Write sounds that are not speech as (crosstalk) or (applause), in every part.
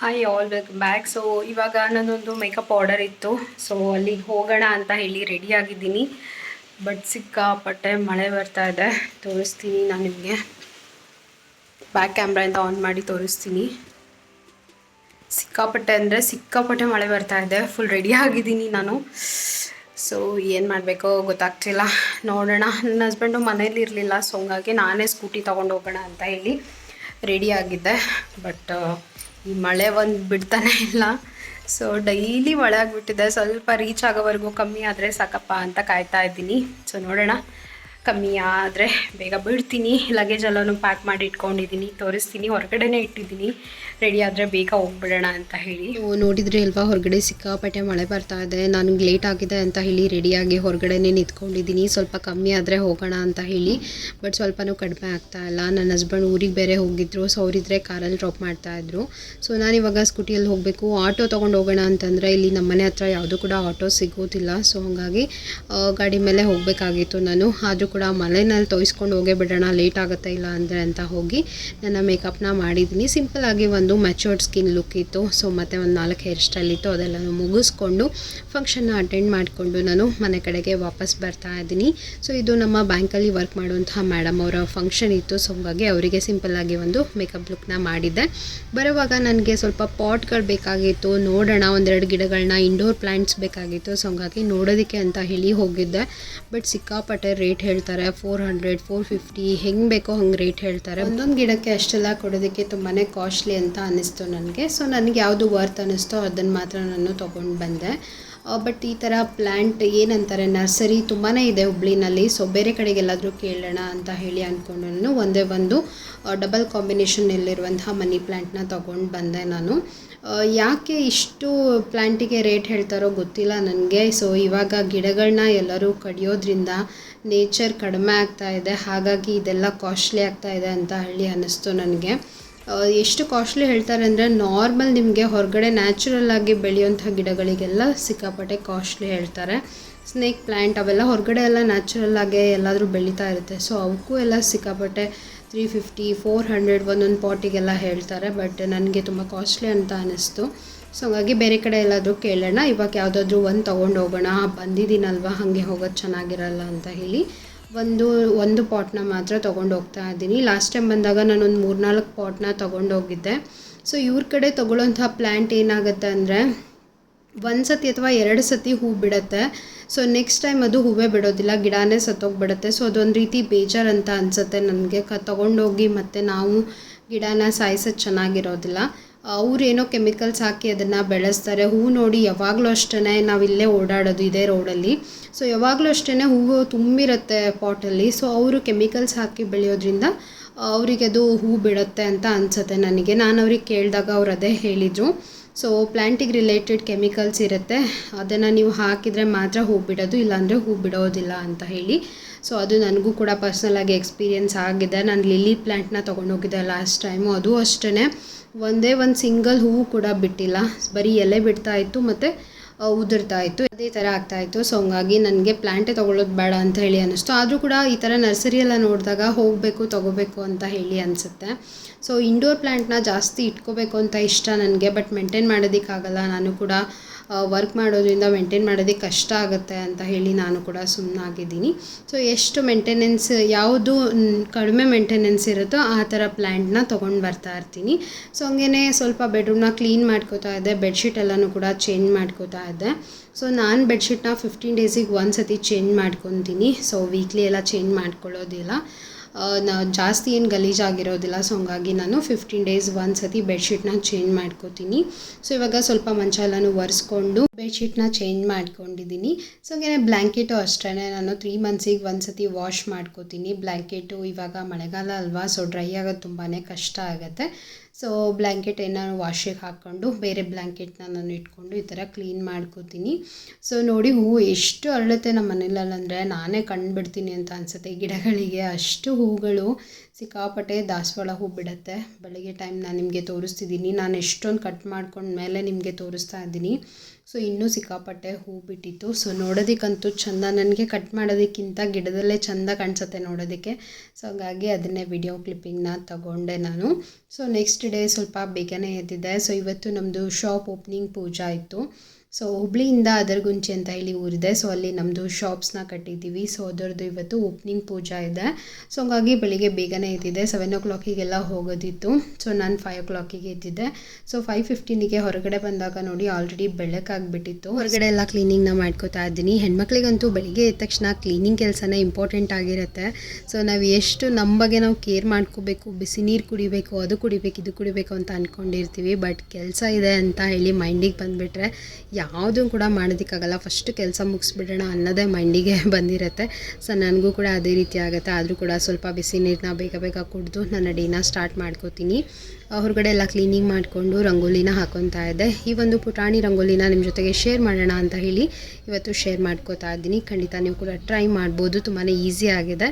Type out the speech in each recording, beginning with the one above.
Hi all welcome back so ಇವಾಗ ನನ್ನೊಂದು makeup order ಇತ್ತು. ಸೊ ಅಲ್ಲಿಗೆ ಹೋಗೋಣ ಅಂತ ಹೇಳಿ ರೆಡಿ ಆಗಿದ್ದೀನಿ. ಬಟ್ ಸಿಕ್ಕಾಪಟ್ಟೆ ಮಳೆ ಬರ್ತಾ ಇದೆ. ತೋರಿಸ್ತೀನಿ ನಾನು ನಿಮಗೆ. ಬ್ಯಾಕ್ ಕ್ಯಾಮ್ರಾಯಿಂದ ಆನ್ ಮಾಡಿ ತೋರಿಸ್ತೀನಿ. ಸಿಕ್ಕಾಪಟ್ಟೆ ಅಂದರೆ ಸಿಕ್ಕಾಪಟ್ಟೆ ಮಳೆ ಬರ್ತಾ ಇದೆ. ಫುಲ್ ರೆಡಿ ಆಗಿದ್ದೀನಿ ನಾನು. ಸೊ ಏನು ಮಾಡಬೇಕೋ ಗೊತ್ತಾಗ್ತಿಲ್ಲ. ನೋಡೋಣ. ನನ್ನ ಹಸ್ಬೆಂಡು ಮನೇಲಿ ಇರಲಿಲ್ಲ. ಸೊ ಹಂಗಾಗಿ ನಾನೇ ಸ್ಕೂಟಿ ತೊಗೊಂಡು ಹೋಗೋಣ ಅಂತ ಹೇಳಿ ರೆಡಿ ಆಗಿದ್ದೆ. ಬಟ್ ಈ ಮಳೆ ಒಂದು ಬಿಡ್ತಾನೆ ಇಲ್ಲ. ಸೊ ಡೈಲಿ ಮಳೆ ಆಗಿಬಿಟ್ಟಿದೆ ಸ್ವಲ್ಪ ರೀಚ್ ಆಗೋವರೆಗೂ ಕಮ್ಮಿ ಆದರೆ ಸಾಕಪ್ಪ ಅಂತ ಕಾಯ್ತಾ ಇದ್ದೀನಿ. ಸೊ ನೋಡೋಣ. ಕಮ್ಮಿ ಆದರೆ ಬೇಗ ಬಿಡ್ತೀನಿ. ಲಗೇಜ್ ಎಲ್ಲನೂ ಪ್ಯಾಕ್ ಮಾಡಿ ಇಟ್ಕೊಂಡಿದ್ದೀನಿ. ತೋರಿಸ್ತೀನಿ. ಹೊರಗಡೆನೇ ಇಟ್ಟಿದ್ದೀನಿ. ರೆಡಿ ಆದರೆ ಬೇಗ ಹೋಗ್ಬಿಡೋಣ ಅಂತ ಹೇಳಿ. ನೋಡಿದ್ರೆ ಅಲ್ವಾ, ಹೊರಗಡೆ ಸಿಕ್ಕಾಪಟ್ಟೆ ಮಳೆ ಬರ್ತಾ ಇದೆ. ನನಗೆ ಲೇಟ್ ಆಗಿದೆ ಅಂತ ಹೇಳಿ ರೆಡಿಯಾಗಿ ಹೊರಗಡೆನೇ ನಿಂತ್ಕೊಂಡಿದ್ದೀನಿ. ಸ್ವಲ್ಪ ಕಮ್ಮಿ ಆದರೆ ಹೋಗೋಣ ಅಂತ ಹೇಳಿ. ಬಟ್ ಸ್ವಲ್ಪನೂ ಕಡಿಮೆ ಆಗ್ತಾ ಇಲ್ಲ. ನನ್ನ ಹಸ್ಬೆಂಡ್ ಊರಿಗೆ ಬೇರೆ ಹೋಗಿದ್ರು. ಸೊ ಅವರಿದ್ರೆ ಕಾರಲ್ಲಿ ಡ್ರಾಪ್ ಮಾಡ್ತಾ ಇದ್ರು. ಸೊ ಇವಾಗ ಸ್ಕೂಟಿಯಲ್ಲಿ ಹೋಗಬೇಕು. ಆಟೋ ತೊಗೊಂಡು ಹೋಗೋಣ ಅಂತಂದರೆ ಇಲ್ಲಿ ನಮ್ಮ ಮನೆ ಹತ್ರ ಯಾವುದೂ ಕೂಡ ಆಟೋ ಸಿಗೋದಿಲ್ಲ. ಸೊ ಹಾಗಾಗಿ ಗಾಡಿ ಮೇಲೆ ಹೋಗಬೇಕಾಗಿತ್ತು ನಾನು. ಆದರೂ ಕೂಡ ಮಳೆನಲ್ಲಿ ತೋಯಿಸ್ಕೊಂಡು ಹೋಗೇ ಬಿಡೋಣ. ಲೇಟ್ ಆಗುತ್ತೆ ಇಲ್ಲ ಅಂದರೆ ಅಂತ ಹೋಗಿ ನನ್ನ ಮೇಕಪ್ನ ಮಾಡಿದ್ದೀನಿ. ಸಿಂಪಲ್ ಆಗಿ ಒಂದು ಮೆಚೂರ್ಡ್ ಸ್ಕಿನ್ ಲುಕ್ ಇತ್ತು. ಸೊ ಮತ್ತು ಒಂದು ನಾಲ್ಕು ಹೇರ್ ಸ್ಟೈಲ್ ಇತ್ತು. ಅದೆಲ್ಲನೂ ಮುಗಿಸ್ಕೊಂಡು ಫಂಕ್ಷನ್ನ ಅಟೆಂಡ್ ಮಾಡಿಕೊಂಡು ನಾನು ಮನೆ ಕಡೆಗೆ ವಾಪಸ್ ಬರ್ತಾ ಇದ್ದೀನಿ. ಸೊ ಇದು ನಮ್ಮ ಬ್ಯಾಂಕಲ್ಲಿ ವರ್ಕ್ ಮಾಡುವಂತಹ ಮೇಡಮ್ ಅವರ ಫಂಕ್ಷನ್ ಇತ್ತು. ಸೊ ಹಾಗಾಗಿ ಅವರಿಗೆ ಸಿಂಪಲ್ ಆಗಿ ಒಂದು ಮೇಕಪ್ ಲುಕ್ನ ಮಾಡಿದ್ದೆ. ಬರುವಾಗ ನನಗೆ ಸ್ವಲ್ಪ ಪಾಟ್ಗಳು ಬೇಕಾಗಿತ್ತು. ನೋಡೋಣ, ಒಂದೆರಡು ಗಿಡಗಳನ್ನ ಇಂಡೋರ್ ಪ್ಲ್ಯಾಂಟ್ಸ್ ಬೇಕಾಗಿತ್ತು. ಸೊ ಹಾಗಾಗಿ ನೋಡೋದಕ್ಕೆ ಅಂತ ಹೇಳಿ ಹೋಗಿದ್ದೆ. ಬಟ್ ಸಿಕ್ಕಾಪಟ್ಟೆ ರೇಟ್ ಹೇಳ್ತಾರೆ. ಫೋರ್ ಹಂಡ್ರೆಡ್ ಫೋರ್ ಫಿಫ್ಟಿ ಹೆಂಗೆ ಬೇಕೋ ಹಂಗೆ ರೇಟ್ ಹೇಳ್ತಾರೆ. ಒಂದೊಂದು ಗಿಡಕ್ಕೆ ಅಷ್ಟೆಲ್ಲ ಕೊಡೋದಕ್ಕೆ ತುಂಬಾ ಕಾಸ್ಟ್ಲಿ ಅಂತ ಅನ್ನಿಸ್ತು ನನಗೆ. ಸೊ ನನಗೆ ಯಾವುದು ವರ್ತ್ ಅನ್ನಿಸ್ತೋ ಅದನ್ನು ಮಾತ್ರ ನಾನು ತೊಗೊಂಡು ಬಂದೆ. ಬಟ್ ಈ ಥರ ಪ್ಲ್ಯಾಂಟ್ ಏನಂತಾರೆ ನರ್ಸರಿ ತುಂಬಾ ಇದೆ ಹುಬ್ಳಿನಲ್ಲಿ. ಸೊ ಬೇರೆ ಕಡೆಗೆಲ್ಲಾದರೂ ಕೇಳೋಣ ಅಂತ ಹೇಳಿ ಅಂದ್ಕೊಂಡು ನಾನು. ಒಂದೇ ಒಂದು ಡಬಲ್ ಕಾಂಬಿನೇಷನ್ನಲ್ಲಿರುವಂತಹ ಮನಿ ಪ್ಲ್ಯಾಂಟ್ನ ತೊಗೊಂಡು ಬಂದೆ ನಾನು. ಯಾಕೆ ಇಷ್ಟು ಪ್ಲ್ಯಾಂಟಿಗೆ ರೇಟ್ ಹೇಳ್ತಾರೋ ಗೊತ್ತಿಲ್ಲ ನನಗೆ. ಸೊ ಇವಾಗ ಗಿಡಗಳನ್ನ ಎಲ್ಲರೂ ಕಡಿಯೋದ್ರಿಂದ ನೇಚರ್ ಕಡಿಮೆ ಆಗ್ತಾ ಇದೆ. ಹಾಗಾಗಿ ಇದೆಲ್ಲ ಕಾಸ್ಟ್ಲಿ ಆಗ್ತಾ ಇದೆ ಅಂತ ಹೇಳಿ ಅನ್ನಿಸ್ತು ನನಗೆ. ಎಷ್ಟು ಕಾಸ್ಟ್ಲಿ ಹೇಳ್ತಾರೆ ಅಂದರೆ ನಾರ್ಮಲ್ ನಿಮಗೆ ಹೊರಗಡೆ ನ್ಯಾಚುರಲ್ ಆಗಿ ಬೆಳೆಯುವಂಥ ಗಿಡಗಳಿಗೆಲ್ಲ ಸಿಕ್ಕಾಪಟ್ಟೆ ಕಾಸ್ಟ್ಲಿ ಹೇಳ್ತಾರೆ. ಸ್ನೇಕ್ ಪ್ಲ್ಯಾಂಟ್ ಅವೆಲ್ಲ ಹೊರಗಡೆ ಎಲ್ಲ ನ್ಯಾಚುರಲ್ ಆಗೇ ಎಲ್ಲಾದರೂ ಬೆಳೀತಾ ಇರುತ್ತೆ. ಸೊ ಅವಕ್ಕೂ ಎಲ್ಲ ಸಿಕ್ಕಾಪಟ್ಟೆ ತ್ರೀ ಫಿಫ್ಟಿ ಫೋರ್ ಹಂಡ್ರೆಡ್ ಒಂದೊಂದು ಪಾಟಿಗೆಲ್ಲ ಹೇಳ್ತಾರೆ. ಬಟ್ ನನಗೆ ತುಂಬ ಕಾಸ್ಟ್ಲಿ ಅಂತ ಅನ್ನಿಸ್ತು. ಸೊ ಹಾಗಾಗಿ ಬೇರೆ ಕಡೆ ಎಲ್ಲಾದರೂ ಕೇಳೋಣ. ಇವಾಗ ಯಾವುದಾದ್ರೂ ಒಂದು ತೊಗೊಂಡು ಹೋಗೋಣ. ಬಂದಿದ್ದೀನಲ್ವ? ಹಾಗೆ ಹೋಗೋದು ಚೆನ್ನಾಗಿರಲ್ಲ ಅಂತ ಹೇಳಿ. ಒಂದು ಒಂದು ಪಾಟ್ನ ಮಾತ್ರ ತೊಗೊಂಡು ಹೋಗ್ತಾ ಇದ್ದೀನಿ. ಲಾಸ್ಟ್ ಟೈಮ್ ಬಂದಾಗ ನಾನೊಂದು ಮೂರ್ನಾಲ್ಕು ಪಾಟ್ನ ತೊಗೊಂಡು ಹೋಗಿದ್ದೆ. ಸೊ ಇವ್ರ ಕಡೆ ತೊಗೊಳ್ಳೋಂಥ ಪ್ಲ್ಯಾಂಟ್ ಏನಾಗುತ್ತೆ ಅಂದರೆ ಒಂದು ಸತಿ ಅಥವಾ ಎರಡು ಸತಿ ಹೂ ಬಿಡುತ್ತೆ. ಸೊ ನೆಕ್ಸ್ಟ್ ಟೈಮ್ ಅದು ಹೂವೇ ಬಿಡೋದಿಲ್ಲ, ಗಿಡನೇ ಸತ್ತೋಗ್ಬಿಡುತ್ತೆ. ಸೊ ಅದೊಂದು ರೀತಿ ಬೇಜಾರು ಅಂತ ಅನಿಸುತ್ತೆ ನನಗೆ. ಕ ತೊಗೊಂಡೋಗಿ ಮತ್ತು ನಾವು ಗಿಡನ ಸಾಯಿಸೋದು ಚೆನ್ನಾಗಿರೋದಿಲ್ಲ. ಅವ್ರೇನೋ ಕೆಮಿಕಲ್ಸ್ ಹಾಕಿ ಅದನ್ನು ಬೆಳೆಸ್ತಾರೆ. ಹೂ ನೋಡಿ ಯಾವಾಗಲೂ ಅಷ್ಟೇ ನಾವು ಇಲ್ಲೇ ಓಡಾಡೋದು ಇದೇ ರೋಡಲ್ಲಿ ಸೊ ಯಾವಾಗಲೂ ಅಷ್ಟೇ ಹೂವು ತುಂಬಿರುತ್ತೆ ಪಾಟಲ್ಲಿ ಸೊ ಅವರು ಕೆಮಿಕಲ್ಸ್ ಹಾಕಿ ಬೆಳೆಯೋದ್ರಿಂದ ಅವರಿಗೆ ಅದು ಹೂ ಬಿಡುತ್ತೆ ಅಂತ ಅನಿಸುತ್ತೆ ನನಗೆ. ನಾನು ಅವ್ರಿಗೆ ಕೇಳಿದಾಗ ಅವ್ರು ಅದೇ ಹೇಳಿದರು. ಸೊ ಪ್ಲ್ಯಾಂಟಿಗೆ ರಿಲೇಟೆಡ್ ಕೆಮಿಕಲ್ಸ್ ಇರುತ್ತೆ. ಅದನ್ನು ನೀವು ಹಾಕಿದರೆ ಮಾತ್ರ ಹೂ ಬಿಡೋದು, ಇಲ್ಲಾಂದರೆ ಹೂ ಬಿಡೋದಿಲ್ಲ ಅಂತ ಹೇಳಿ. ಸೊ ಅದು ನನಗೂ ಕೂಡ ಪರ್ಸ್ನಲಾಗಿ ಎಕ್ಸ್ಪೀರಿಯೆನ್ಸ್ ಆಗಿದೆ. ನಾನು ಲಿಲಿ ಪ್ಲ್ಯಾಂಟ್ನ ತೊಗೊಂಡೋಗಿದ್ದೆ ಲಾಸ್ಟ್ ಟೈಮು ಅದು ಅಷ್ಟೇ ಒಂದೇ ಒಂದು ಸಿಂಗಲ್ ಹೂವು ಕೂಡ ಬಿಟ್ಟಿಲ್ಲ. ಬರೀ ಎಲೆ ಬಿಡ್ತಾ ಇತ್ತು ಮತ್ತು ಉದುರ್ತಾ ಇತ್ತು. ಅದೇ ಥರ ಆಗ್ತಾ ಇತ್ತು. ಸೊ ಹಂಗಾಗಿ ನನಗೆ ಪ್ಲ್ಯಾಂಟೆ ತೊಗೊಳ್ಳೋದು ಬೇಡ ಅಂತ ಹೇಳಿ ಅನ್ನಿಸ್ತು. ಆದರೂ ಕೂಡ ಈ ಥರ ನರ್ಸರಿ ಎಲ್ಲ ನೋಡಿದಾಗ ಹೋಗಬೇಕು, ತೊಗೋಬೇಕು ಅಂತ ಹೇಳಿ ಅನಿಸುತ್ತೆ. ಸೊ ಇಂಡೋರ್ ಪ್ಲ್ಯಾಂಟ್ನ ಜಾಸ್ತಿ ಇಟ್ಕೋಬೇಕು ಅಂತ ಇಷ್ಟ ನನಗೆ. ಬಟ್ ಮೇಂಟೈನ್ ಮಾಡೋದಕ್ಕಾಗಲ್ಲ. ನಾನು ಕೂಡ ವರ್ಕ್ ಮಾಡೋದ್ರಿಂದ ಮೇಂಟೈನ್ ಮಾಡೋದಕ್ಕೆ ಕಷ್ಟ ಆಗುತ್ತೆ ಅಂತ ಹೇಳಿ ನಾನು ಕೂಡ ಸುಮ್ಮನಾಗಿದ್ದೀನಿ ಸೊ ಎಷ್ಟು ಮೇಂಟೆನೆನ್ಸ್ ಯಾವುದು ಕಡಿಮೆ ಮೇಂಟೆನೆನ್ಸ್ ಇರುತ್ತೋ ಆ ಥರ ಪ್ಲ್ಯಾಂಟ್ನ ತೊಗೊಂಡು ಬರ್ತಾ ಇರ್ತೀನಿ. ಸೊ ಹಂಗೇ ಸ್ವಲ್ಪ ಬೆಡ್ರೂಮ್ನ ಕ್ಲೀನ್ ಮಾಡ್ಕೋತಾ ಇದ್ದೆ ಬೆಡ್ಶೀಟ್ ಎಲ್ಲನೂ ಕೂಡ ಚೇಂಜ್ ಮಾಡ್ಕೋತಾ ಇದ್ದೆ. ಸೊ ನಾನು ಬೆಡ್ಶೀಟ್ನ ಫಿಫ್ಟೀನ್ ಡೇಸಿಗೆ ಒಂದು ಸತಿ ಚೇಂಜ್ ಮಾಡ್ಕೊತೀನಿ. ಸೊ ವೀಕ್ಲಿ ಎಲ್ಲ ಚೇಂಜ್ ಮಾಡ್ಕೊಳ್ಳೋದಿಲ್ಲ. ನಾ ಜಾಸ್ತಿ ಏನು ಗಲೀಜಾಗಿರೋದಿಲ್ಲ ಸೊ ಹಂಗಾಗಿ ನಾನು ಫಿಫ್ಟೀನ್ ಡೇಸ್ ಒಂದು ಸತಿ ಬೆಡ್ಶೀಟ್ನ ಚೇಂಜ್ ಮಾಡ್ಕೋತೀನಿ. ಸೊ ಇವಾಗ ಸ್ವಲ್ಪ ಮಂಚ ಎಲ್ಲನೂ ಒರೆಸ್ಕೊಂಡು ಬೆಡ್ಶೀಟ್ನ ಚೇಂಜ್ ಮಾಡ್ಕೊಂಡಿದ್ದೀನಿ ಸೊ ಹಾಗೆ ಬ್ಲ್ಯಾಂಕೆಟು ಅಷ್ಟೇ ನಾನು ತ್ರೀ ಮಂತ್ಸಿಗೆ ಒಂದು ಸತಿ ವಾಶ್ ಮಾಡ್ಕೋತೀನಿ. ಬ್ಲ್ಯಾಂಕೆಟು ಇವಾಗ ಮಳೆಗಾಲ ಅಲ್ವಾ ಸೊ ಡ್ರೈ ಆಗೋದು ತುಂಬಾ ಕಷ್ಟ ಆಗುತ್ತೆ. ಸೊ ಬ್ಲ್ಯಾಂಕೆಟ್ ಏನಾದ್ರು ವಾಶಿಗೆ ಹಾಕ್ಕೊಂಡು, ಬೇರೆ ಬ್ಲ್ಯಾಂಕೆಟ್ನ ನಾನು ಇಟ್ಕೊಂಡು ಈ ಥರ ಕ್ಲೀನ್ ಮಾಡ್ಕೋತೀನಿ. ಸೊ ನೋಡಿ ಹೂವು ಎಷ್ಟು ಅರಳುತ್ತೆ ನಮ್ಮ ಮನೇಲಲ್ಲಂದರೆ ನಾನೇ ಕಂಡುಬಿಡ್ತೀನಿ ಅಂತ ಅನಿಸುತ್ತೆ. ಗಿಡಗಳಿಗೆ ಅಷ್ಟು ಹೂಗಳು ಸಿಕ್ಕಾಪಟ್ಟೆ ದಾಸವಾಳ ಹೂ ಬಿಡುತ್ತೆ. ಬೆಳಗ್ಗೆ ಟೈಮ್ ನಾನು ನಿಮಗೆ ತೋರಿಸ್ತಿದ್ದೀನಿ. ನಾನು ಎಷ್ಟೊಂದು ಕಟ್ ಮಾಡ್ಕೊಂಡ ಮೇಲೆ ನಿಮಗೆ ತೋರಿಸ್ತಾ ಇದ್ದೀನಿ. ಸೊ ಇನ್ನೂ ಸಿಕ್ಕಾಪಟ್ಟೆ ಹೂ ಬಿಟ್ಟಿತ್ತು. ಸೊ ನೋಡೋದಕ್ಕಂತೂ ಚಂದ. ನನಗೆ ಕಟ್ ಮಾಡೋದಕ್ಕಿಂತ ಗಿಡದಲ್ಲೇ ಚಂದ ಕಾಣಿಸುತ್ತೆ ನೋಡೋದಕ್ಕೆ. ಸೊ ಹಾಗಾಗಿ ಅದನ್ನೇ ವಿಡಿಯೋ ಕ್ಲಿಪ್ಪಿಂಗ್ನ ತಗೊಂಡೆ ನಾನು. ಸೊ ನೆಕ್ಸ್ಟ್ ಡೇ ಸ್ವಲ್ಪ ಬೇಗನೆ ಎದ್ದಿದ್ದೆ. ಸೊ ಇವತ್ತು ನಮ್ಮದು ಶಾಪ್ ಓಪನಿಂಗ್ ಪೂಜಾ ಇತ್ತು. ಸೊ ಹುಬ್ಳಿಯಿಂದ ಅದರಗುಂಚಿ ಅಂತ ಹೇಳಿ ಊರಿದೆ. ಸೊ ಅಲ್ಲಿ ನಮ್ಮದು ಶಾಪ್ಸ್ನ ಕಟ್ಟಿದ್ದೀವಿ. ಸೊ ಅದರದ್ದು ಇವತ್ತು ಓಪನಿಂಗ್ ಪೂಜಾ ಇದೆ. ಸೊ ಹಂಗಾಗಿ ಬೆಳಿಗ್ಗೆ ಬೇಗನೆ ಇದ್ದಿದೆ ಸೆವೆನ್ ಓ ಕ್ಲಾಕಿಗೆಲ್ಲ ಹೋಗೋದಿತ್ತು. ಸೊ ನಾನು ಫೈವ್ ಓ ಕ್ಲಾಕಿಗೆ ಇದ್ದಿದ್ದೆ ಸೊ ಫೈವ್ ಫಿಫ್ಟೀನಿಗೆ ಹೊರಗಡೆ ಬಂದಾಗ ನೋಡಿ ಆಲ್ರೆಡಿ ಬೆಳಕಾಗ್ಬಿಟ್ಟಿತ್ತು ಹೊರಗಡೆ ಎಲ್ಲ ಕ್ಲೀನಿಂಗ್ನ ಮಾಡ್ಕೋತಾ ಇದ್ದೀನಿ. ಹೆಣ್ಮಕ್ಳಿಗಂತೂ ಬೆಳಿಗ್ಗೆ ಎದ್ದ ತಕ್ಷಣ ಕ್ಲೀನಿಂಗ್ ಕೆಲಸನೇ ಇಂಪಾರ್ಟೆಂಟ್ ಆಗಿರುತ್ತೆ. ಸೊ ನಾವು ಎಷ್ಟು ನಮ್ಮ ಬಗ್ಗೆ ನಾವು ಕೇರ್ ಮಾಡ್ಕೋಬೇಕು, ಬಿಸಿ ನೀರು ಕುಡಿಬೇಕು, ಅದು ಕುಡಿಬೇಕು, ಇದು ಕುಡಿಬೇಕು ಅಂತ ಅಂದ್ಕೊಂಡಿರ್ತೀವಿ ಬಟ್ ಕೆಲಸ ಇದೆ ಅಂತ ಹೇಳಿ ಮೈಂಡಿಗೆ ಬಂದುಬಿಟ್ರೆ ಯಾವುದೂ ಕೂಡ ಮಾಡೋದಕ್ಕಾಗಲ್ಲ. ಫಸ್ಟ್ ಕೆಲಸ ಮುಗಿಸ್ಬಿಡೋಣ ಅನ್ನೋದೇ ಮೈಂಡಿಗೆ (laughs) ಬಂದಿರುತ್ತೆ. ಸೊ ನನಗೂ ಕೂಡ ಅದೇ ರೀತಿ ಆಗುತ್ತೆ. ಆದರೂ ಕೂಡ ಸ್ವಲ್ಪ ಬಿಸಿ ನೀರನ್ನ ಬೇಗ ಬೇಗ ಕುಡಿದು ನನ್ನ ಡೇನ ಸ್ಟಾರ್ಟ್ ಮಾಡ್ಕೋತೀನಿ. ಹೊರಗಡೆ ಎಲ್ಲ ಕ್ಲೀನಿಂಗ್ ಮಾಡಿಕೊಂಡು ರಂಗೋಲಿನ ಹಾಕೊತಾ ಇದ್ದೆ. ಈ ಒಂದು ಪುಟಾಣಿ ರಂಗೋಲಿನ ನಿಮ್ಮ ಜೊತೆಗೆ ಶೇರ್ ಮಾಡೋಣ ಅಂತ ಹೇಳಿ ಇವತ್ತು ಶೇರ್ ಮಾಡ್ಕೋತಾ ಇದ್ದೀನಿ. ಖಂಡಿತ ನೀವು ಕೂಡ ಟ್ರೈ ಮಾಡ್ಬೋದು. ತುಂಬಾ ಈಸಿ ಆಗಿದೆ.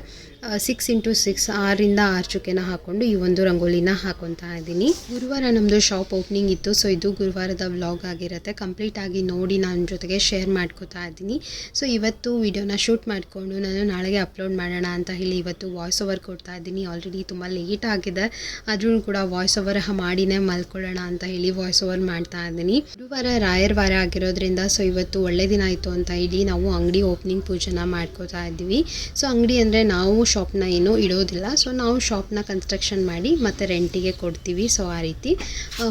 ಸಿಕ್ಸ್ ಇಂಟು ಸಿಕ್ಸ್ ಆರಿಂದ ಆರು ಚುಕ್ಕೆನ ಹಾಕ್ಕೊಂಡು ಈ ಒಂದು ರಂಗೋಲಿನ ಹಾಕೊತಾ ಇದ್ದೀನಿ. ಗುರುವಾರ ನಮ್ಮದು ಶಾಪ್ ಓಪನಿಂಗ್ ಇತ್ತು ಸೊ ಇದು ಗುರುವಾರದ ವ್ಲಾಗ್ ಆಗಿರುತ್ತೆ. ಕಂಪ್ಲೀಟ್ ಆಗಿ ನೋಡಿ ನನ್ನ ಜೊತೆಗೆ ಶೇರ್ ಮಾಡ್ಕೋತಾ ಇದ್ದೀನಿ. ಸೊ ಇವತ್ತು ವಿಡಿಯೋನ ಶೂಟ್ ಮಾಡಿಕೊಂಡು ನಾನು ನಾಳೆಗೆ ಅಪ್ಲೋಡ್ ಮಾಡೋಣ ಅಂತ ಹೇಳಿ ಇವತ್ತು ವಾಯ್ಸ್ ಓವರ್ ಕೊಡ್ತಾ ಇದ್ದೀನಿ. ಆಲ್ರೆಡಿ ತುಂಬ ಲೇಟ್ ಆಗಿದೆ. ಆದ್ರೂ ಕೂಡ ವಾಯ್ಸ್ ಓವರ್ ಮಾಡಿನೇ ಮಲ್ಕೊಳ್ಳೋಣ ಅಂತ ಹೇಳಿ ವಾಯ್ಸ್ ಓವರ್ ಮಾಡ್ತಾ ಇದ್ದೀನಿ. ಗುರುವಾರ ರಾಯರ್ ವಾರ ಆಗಿರೋದ್ರಿಂದ ಸೊ ಇವತ್ತು ಒಳ್ಳೆ ದಿನ ಆಯಿತು ಅಂತ ಹೇಳಿ ನಾವು ಅಂಗಡಿ ಓಪನಿಂಗ್ ಪೂಜೆನ ಮಾಡ್ಕೋತಾ ಇದ್ದೀವಿ. ಸೊ ಅಂಗಡಿ ಅಂದರೆ ನಾವು ಶಾಪ್ನ ಏನು ಇಡೋದಿಲ್ಲ. ಸೊ ನಾವು ಶಾಪ್ನ ಕನ್ಸ್ಟ್ರಕ್ಷನ್ ಮಾಡಿ ಮತ್ತೆ ರೆಂಟಿಗೆ ಕೊಡ್ತೀವಿ. ಸೊ ಆ ರೀತಿ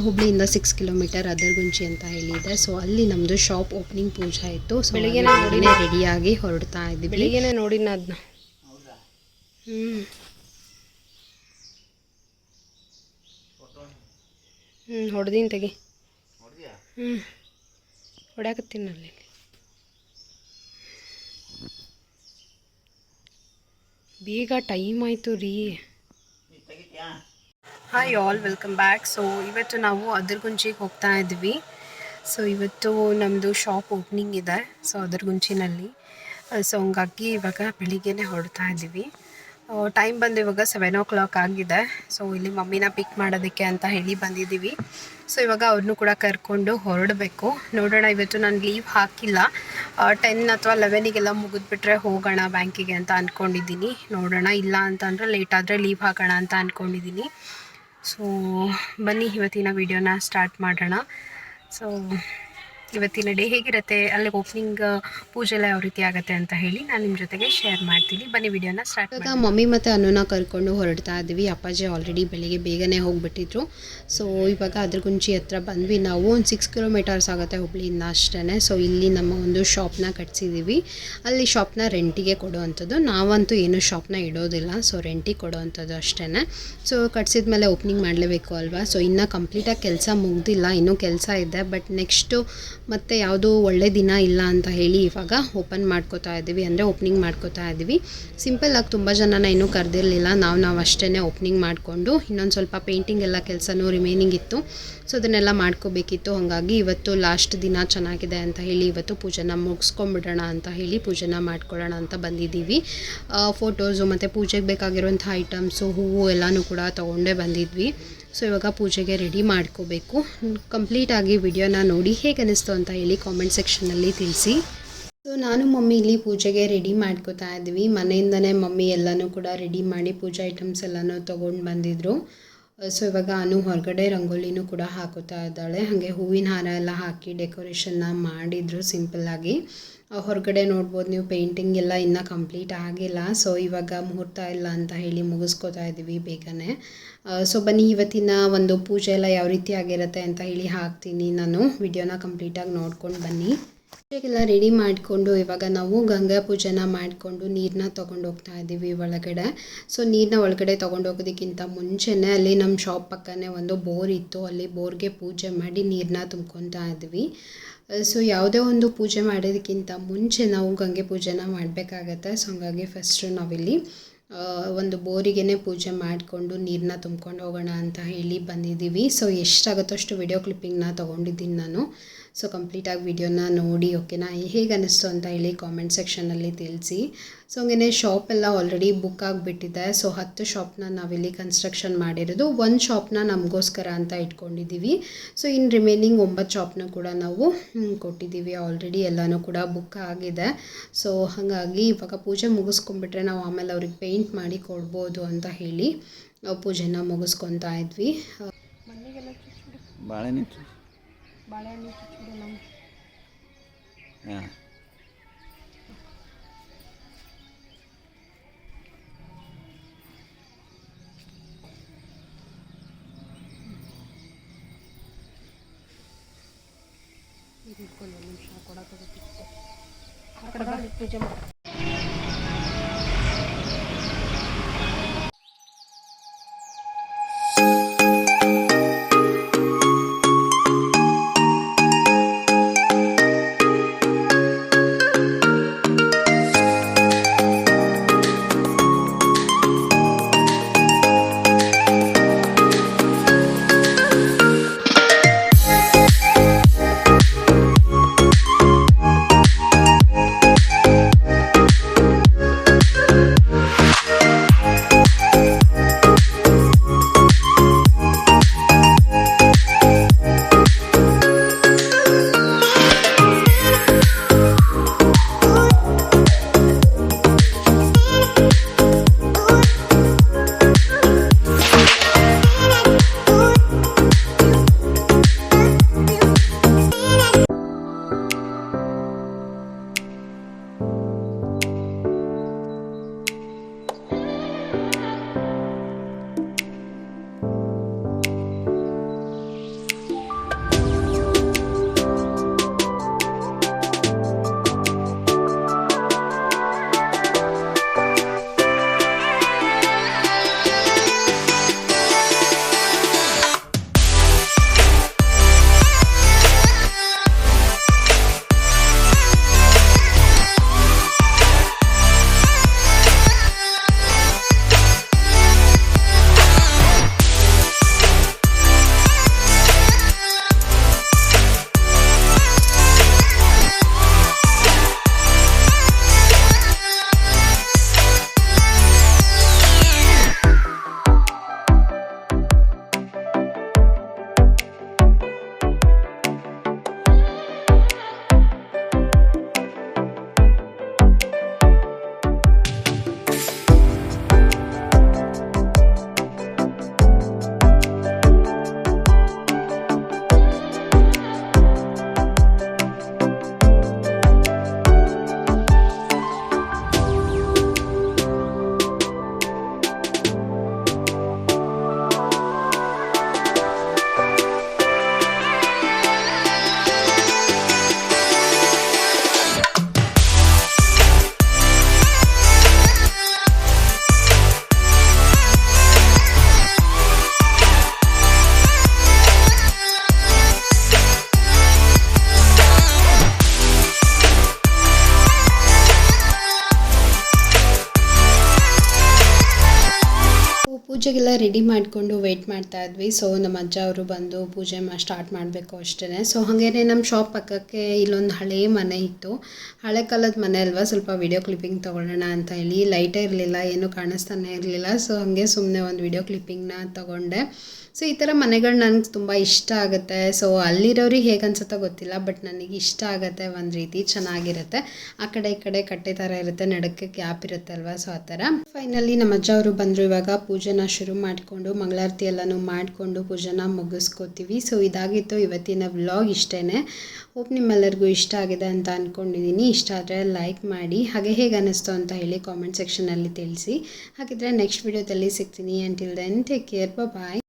ಹುಬ್ಳಿಯಿಂದ ಸಿಕ್ಸ್ ಕಿಲೋಮೀಟರ್ ಅದರ್ಗುಂಚಿ ಅಂತ ಹೇಳಿದೆ ಸೊ ಅಲ್ಲಿ ನಮ್ಮದು ಶಾಪ್ ಓಪನಿಂಗ್ ಪೂಜೆ ಇತ್ತು. ಸೊ ಬೆಳಿಗ್ಗೆ ನೋಡಿ ರೆಡಿಯಾಗಿ ಹೊರಡ್ತಾ ಇದ್ದೀವಿ. ಬೆಳಿಗ್ಗೆ ನೋಡಿನ ಅದನ್ನ ಹ್ಞೂ ಹ್ಞೂ ಹೊಡೆದೀನಿ ತೆಗಿ. ಹ್ಞೂ ಹೊಡ್ಯಾಕತ್ತೀನಿ ಅಲ್ಲಿ. ಬೇಗ ಟೈಮ್ ಆಯಿತು ರೀ. Hi all welcome back so ಇವತ್ತು ನಾವು ಅದರ್ಗುಂಚಿಗೆ ಹೋಗ್ತಾ ಇದ್ವಿ. ಸೊ ಇವತ್ತು ನಮ್ಮದು ಶಾಪ್ ಓಪನಿಂಗ್ ಇದೆ. ಸೊ ಅದರ್ಗುಂಚಿನಲ್ಲಿ. ಸೊ ಹಂಗಾಗಿ ಇವಾಗ ಬೆಳಿಗ್ಗೆನೆ ಹೊರಡ್ತಾ ಇದ್ದೀವಿ. ಟೈಮ್ ಬಂದು ಇವಾಗ ಸೆವೆನ್ ಓ ಕ್ಲಾಕ್ ಆಗಿದೆ. ಸೊ ಇಲ್ಲಿ ಮಮ್ಮಿನ ಪಿಕ್ ಮಾಡೋದಕ್ಕೆ ಅಂತ ಹೇಳಿ ಬಂದಿದ್ದೀವಿ. ಸೊ ಇವಾಗ ಅವ್ರನ್ನೂ ಕೂಡ ಕರ್ಕೊಂಡು ಹೊರಡಬೇಕು. ನೋಡೋಣ, ಇವತ್ತು ನಾನು ಲೀವ್ ಹಾಕಿಲ್ಲ. ಟೆನ್ ಅಥವಾ ಲೆವೆನಿಗೆಲ್ಲ ಮುಗಿದ್ಬಿಟ್ರೆ ಹೋಗೋಣ ಬ್ಯಾಂಕಿಗೆ ಅಂತ ಅಂದ್ಕೊಂಡಿದ್ದೀನಿ ನೋಡೋಣ, ಇಲ್ಲ ಅಂತಂದರೆ ಲೇಟ್ ಆದರೆ ಲೀವ್ ಹಾಕೋಣ ಅಂತ ಅಂದ್ಕೊಂಡಿದ್ದೀನಿ ಸೊ ಬನ್ನಿ, ಇವತ್ತಿನ ವಿಡಿಯೋನ ಸ್ಟಾರ್ಟ್ ಮಾಡೋಣ. ಸೊ ಇವತ್ತಿನ ಡೇ ಹೇಗಿರುತ್ತೆ? ಅಲ್ಲಿ ಓಪನಿಂಗ್ ಪೂಜೆ ಎಲ್ಲ ಯಾವ ರೀತಿ ಆಗುತ್ತೆ ಅಂತ ಹೇಳಿ ನಾನು ನಿಮ್ಮ ಜೊತೆಗೆ ಶೇರ್ ಮಾಡ್ತೀನಿ. ಬನ್ನಿ ವಿಡಿಯೋನ ಸ್ಟಾರ್ಟ್ ಇವಾಗ ಮಮ್ಮಿ ಮತ್ತು ಅನ್ನನ ಕರ್ಕೊಂಡು ಹೊರಡ್ತಾ ಇದ್ದೀವಿ. ಅಪ್ಪಾಜಿ ಆಲ್ರೆಡಿ ಬೆಳಿಗ್ಗೆ ಬೇಗನೆ ಹೋಗಿಬಿಟ್ಟಿದ್ರು. ಸೊ ಇವಾಗ ಅದ್ರ ಗುಂಚಿ ಹತ್ರ ಬಂದ್ವಿ. ನಾವು ಒಂದು ಸಿಕ್ಸ್ ಕಿಲೋಮೀಟರ್ಸ್ ಆಗುತ್ತೆ ಹುಬ್ಳಿಯಿಂದ ಅಷ್ಟೇ ಸೊ ಇಲ್ಲಿ ನಮ್ಮ ಒಂದು ಶಾಪ್ನ ಕಟ್ಸಿದ್ದೀವಿ ಅಲ್ಲಿ ಶಾಪ್ನ ರೆಂಟಿಗೆ ಕೊಡುವಂಥದ್ದು. ನಾವಂತೂ ಏನು ಶಾಪ್ನ ಇಡೋದಿಲ್ಲ. ಸೊ ರೆಂಟಿಗೆ ಕೊಡುವಂಥದ್ದು ಅಷ್ಟೇ ಸೊ ಕಟ್ಸಿದ ಮೇಲೆ ಓಪನಿಂಗ್ ಮಾಡಲೇಬೇಕು ಅಲ್ವಾ? ಸೊ ಇನ್ನೂ ಕಂಪ್ಲೀಟಾಗಿ ಕೆಲಸ ಮುಗ್ದಿಲ್ಲ. ಇನ್ನೂ ಕೆಲಸ ಇದೆ. ಬಟ್ ನೆಕ್ಸ್ಟು ಮತ್ತು ಯಾವುದೋ ಒಳ್ಳೆ ದಿನ ಇಲ್ಲ ಅಂತ ಹೇಳಿ ಇವಾಗ ಓಪನ್ ಮಾಡ್ಕೋತಾ ಇದ್ದೀವಿ, ಅಂದರೆ ಓಪನಿಂಗ್ ಮಾಡ್ಕೋತಾ ಇದ್ದೀವಿ. ಸಿಂಪಲ್ಲಾಗಿ ತುಂಬ ಜನನ ಇನ್ನೂ ಕರೆದಿರಲಿಲ್ಲ. ನಾವು ನಾವು ಅಷ್ಟೇ ಓಪನಿಂಗ್ ಮಾಡಿಕೊಂಡು ಇನ್ನೊಂದು ಸ್ವಲ್ಪ ಪೇಂಟಿಂಗ್ ಎಲ್ಲ ಕೆಲಸನೂ ರಿಮೈನಿಂಗ್ ಇತ್ತು. ಸೊ ಅದನ್ನೆಲ್ಲ ಮಾಡ್ಕೋಬೇಕಿತ್ತು. ಹಾಗಾಗಿ ಇವತ್ತು ಲಾಸ್ಟ್ ದಿನ ಚೆನ್ನಾಗಿದೆ ಅಂತ ಹೇಳಿ ಇವತ್ತು ಪೂಜೆನ ಮುಗಿಸ್ಕೊಂಬಿಡೋಣ ಅಂತ ಹೇಳಿ ಪೂಜೆನ ಮಾಡ್ಕೊಳ್ಳೋಣ ಅಂತ ಬಂದಿದ್ದೀವಿ. ಫೋಟೋಸು ಮತ್ತು ಪೂಜೆಗೆ ಬೇಕಾಗಿರುವಂಥ ಐಟಮ್ಸು ಹೂವು ಎಲ್ಲನೂ ಕೂಡ ತೊಗೊಂಡೇ ಬಂದಿದ್ವಿ. ಸೊ ಇವಾಗ ಪೂಜೆಗೆ ರೆಡಿ ಮಾಡ್ಕೋಬೇಕು. ಕಂಪ್ಲೀಟಾಗಿ ವಿಡಿಯೋನ ನೋಡಿ ಹೇಗೆ ಅನಿಸ್ತು ಅಂತ ಹೇಳಿ ಕಾಮೆಂಟ್ ಸೆಕ್ಷನಲ್ಲಿ ತಿಳಿಸಿ. ಸೊ ನಾನು ಮಮ್ಮಿ ಇಲ್ಲಿ ಪೂಜೆಗೆ ರೆಡಿ ಮಾಡ್ಕೋತಾ ಇದ್ವಿ. ಮನೆಯಿಂದನೇ ಮಮ್ಮಿ ಎಲ್ಲನೂ ಕೂಡ ರೆಡಿ ಮಾಡಿ ಪೂಜಾ ಐಟಮ್ಸ್ ಎಲ್ಲನೂ ತೊಗೊಂಡು ಬಂದಿದ್ರು. ಸೊ ಇವಾಗ ಅನು ಹೊರಗಡೆ ರಂಗೋಲಿನೂ ಕೂಡ ಹಾಕೋತಾ ಇದ್ದಾಳೆ. ಹಾಗೆ ಹೂವಿನ ಹಾರ ಎಲ್ಲ ಹಾಕಿ ಡೆಕೋರೇಷನ್ನ ಮಾಡಿದರು ಸಿಂಪಲ್ಲಾಗಿ ಹೊರಗಡೆ ನೋಡ್ಬೋದು, ನೀವು ಪೇಂಟಿಂಗ್ ಎಲ್ಲ ಇನ್ನೂ ಕಂಪ್ಲೀಟ್ ಆಗಿಲ್ಲ. ಸೊ ಇವಾಗ ಮುಹೂರ್ತ ಇಲ್ಲ ಅಂತ ಹೇಳಿ ಮುಗಿಸ್ಕೋತಾ ಇದ್ದೀವಿ ಬೇಗನೆ. ಸೊ ಬನ್ನಿ, ಇವತ್ತಿನ ಒಂದು ಪೂಜೆ ಎಲ್ಲ ಯಾವ ರೀತಿ ಆಗಿರುತ್ತೆ ಅಂತ ಹೇಳಿ ಹಾಕ್ತೀನಿ ನಾನು. ವಿಡಿಯೋನ ಕಂಪ್ಲೀಟಾಗಿ ನೋಡ್ಕೊಂಡು ಬನ್ನಿ. ಪೂಜೆಗೆಲ್ಲ ರೆಡಿ ಮಾಡಿಕೊಂಡು ಇವಾಗ ನಾವು ಗಂಗಾ ಪೂಜೆನ ಮಾಡಿಕೊಂಡು ನೀರನ್ನ ತೊಗೊಂಡು ಹೋಗ್ತಾ ಇದ್ದೀವಿ ಒಳಗಡೆ. ಸೊ ನೀರನ್ನ ಒಳಗಡೆ ಹೋಗೋದಕ್ಕಿಂತ ಮುಂಚೆನೇ ಅಲ್ಲಿ ನಮ್ಮ ಶಾಪ್ ಪಕ್ಕನೇ ಒಂದು ಬೋರ್ ಇತ್ತು. ಅಲ್ಲಿ ಬೋರ್ಗೆ ಪೂಜೆ ಮಾಡಿ ನೀರನ್ನ ತುಂಬ್ಕೊತಾ ಇದ್ವಿ ಸೊ ಯಾವುದೇ ಒಂದು ಪೂಜೆ ಮಾಡೋದಕ್ಕಿಂತ ಮುಂಚೆ ನಾವು ಗಂಗೆ ಪೂಜೆನ ಮಾಡಬೇಕಾಗತ್ತೆ. ಸೊ ಹಂಗಾಗಿ ಫಸ್ಟು ನಾವಿಲ್ಲಿ ಒಂದು ಬೋರಿಗೆನೆ ಪೂಜೆ ಮಾಡಿಕೊಂಡು ನೀರನ್ನ ತುಂಬ್ಕೊಂಡು ಹೋಗೋಣ ಅಂತ ಹೇಳಿ ಬಂದಿದ್ದೀವಿ. ಸೊ ಎಷ್ಟಾಗುತ್ತೋ ಅಷ್ಟು ವಿಡಿಯೋ ಕ್ಲಿಪ್ಪಿಂಗ್ನ ತೊಗೊಂಡಿದ್ದೀನಿ ನಾನು. ಸೊ ಕಂಪ್ಲೀಟಾಗಿ ವಿಡಿಯೋನ ನೋಡಿ ಓಕೆನಾ ಹೇಗೆ ಅನ್ನಿಸ್ತು ಅಂತ ಹೇಳಿ ಕಾಮೆಂಟ್ ಸೆಕ್ಷನಲ್ಲಿ ತಿಳಿಸಿ. ಸೊ ಶಾಪ್ ಎಲ್ಲ ಆಲ್ರೆಡಿ ಬುಕ್ ಆಗಿಬಿಟ್ಟಿದೆ. ಸೊ ಹತ್ತು ಶಾಪ್ನ ನಾವಿಲ್ಲಿ ಕನ್ಸ್ಟ್ರಕ್ಷನ್ ಮಾಡಿರೋದು. ಒಂದು ಶಾಪ್ನ ನಮಗೋಸ್ಕರ ಅಂತ ಇಟ್ಕೊಂಡಿದ್ದೀವಿ ಸೊ ಇನ್ನು ರಿಮೈನಿಂಗ್ ಒಂಬತ್ತು ಶಾಪ್ನ ಕೂಡ ನಾವು ಕೊಟ್ಟಿದ್ದೀವಿ ಆಲ್ರೆಡಿ ಎಲ್ಲನೂ ಕೂಡ ಬುಕ್ ಆಗಿದೆ. ಸೊ ಹಾಗಾಗಿ ಇವಾಗ ಪೂಜೆ ಮುಗಿಸ್ಕೊಂಡ್ಬಿಟ್ರೆ ನಾವು ಆಮೇಲೆ ಅವ್ರಿಗೆ ಪೇಂಟ್ ಮಾಡಿ ಕೊಡ್ಬೋದು ಅಂತ ಹೇಳಿ, ನಾವು ಪೂಜೆನ ಮುಗಿಸ್ಕೊತಾ ಇದ್ವಿ. ಬಾಳೆಹಣ್ಣು ಬಾಳೆಹಣ್ಣು ನಮ್ಮ ಹಾಂ ನಿಮಿಷ ಕೊಡೋಕ್ಕಾಗುತ್ತೆ ಪೂಜೆ ಮಾಡಿ ಪೂಜೆಗೆಲ್ಲ ರೆಡಿ ಮಾಡಿಕೊಂಡು ವೆಯ್ಟ್ ಮಾಡ್ತಾ ಇದ್ವಿ. ಸೊ ನಮ್ಮ ಅಜ್ಜ ಅವರು ಬಂದು ಪೂಜೆ ಮಾ ಸ್ಟಾರ್ಟ್ ಮಾಡಬೇಕು ಅಷ್ಟೇ ಸೊ ಹಾಗೇನೆ ನಮ್ಮ ಶಾಪ್ ಪಕ್ಕಕ್ಕೆ ಇಲ್ಲೊಂದು ಹಳೆ ಮನೆ ಇತ್ತು. ಹಳೆ ಕಾಲದ ಮನೆ ಅಲ್ವಾ? ಸ್ವಲ್ಪ ವಿಡಿಯೋ ಕ್ಲಿಪ್ಪಿಂಗ್ ತೊಗೊಳ್ಳೋಣ ಅಂತ ಹೇಳಿ. ಲೈಟೇ ಇರಲಿಲ್ಲ, ಏನೂ ಕಾಣಿಸ್ತಾನೆ ಇರಲಿಲ್ಲ. ಸೊ ಹಾಗೆ ಸುಮ್ಮನೆ ಒಂದು ವಿಡಿಯೋ ಕ್ಲಿಪ್ಪಿಂಗ್ನ ತೊಗೊಂಡೆ. ಸೊ ಈ ಥರ ಮನೆಗಳು ನನಗೆ ತುಂಬ ಇಷ್ಟ ಆಗುತ್ತೆ. ಸೊ ಅಲ್ಲಿರೋರಿಗೆ ಹೇಗೆ ಅನ್ಸುತ್ತೋ ಗೊತ್ತಿಲ್ಲ ಬಟ್ ನನಗೆ ಇಷ್ಟ ಆಗುತ್ತೆ ಒಂದು ರೀತಿ ಚೆನ್ನಾಗಿರುತ್ತೆ. ಆ ಕಡೆ ಈ ಕಡೆ ಕಟ್ಟೆ ಥರ ಇರುತ್ತೆ, ನಡಕ್ಕೆ ಗ್ಯಾಪ್ ಇರುತ್ತೆ ಅಲ್ವಾ ಸೊ ಆ ಥರ ಫೈನಲಿ ನಮ್ಮ ಅಜ್ಜ ಅವರು ಬಂದರು ಇವಾಗ, ಪೂಜೆನ ಶುರು ಮಾಡಿಕೊಂಡು, ಮಂಗಳಾರತಿ ಎಲ್ಲನೂ ಮಾಡಿಕೊಂಡು ಪೂಜೆನ ಮುಗಿಸ್ಕೋತೀವಿ. ಸೊ ಇದಾಗಿತ್ತು ಇವತ್ತಿನ ವ್ಲಾಗ್ ಇಷ್ಟೇ ಹೋಪ್ ನಿಮ್ಮೆಲ್ಲರಿಗೂ ಇಷ್ಟ ಆಗಿದೆ ಅಂತ ಅಂದ್ಕೊಂಡಿದ್ದೀನಿ ಇಷ್ಟ ಆದರೆ ಲೈಕ್ ಮಾಡಿ. ಹಾಗೆ ಹೇಗೆ ಅನ್ನಿಸ್ತು ಅಂತ ಹೇಳಿ ಕಾಮೆಂಟ್ ಸೆಕ್ಷನಲ್ಲಿ ತಿಳಿಸಿ. ಹಾಗಿದ್ರೆ ನೆಕ್ಸ್ಟ್ ವಿಡಿಯೋದಲ್ಲಿ ಸಿಗ್ತೀನಿ. Until then take care bye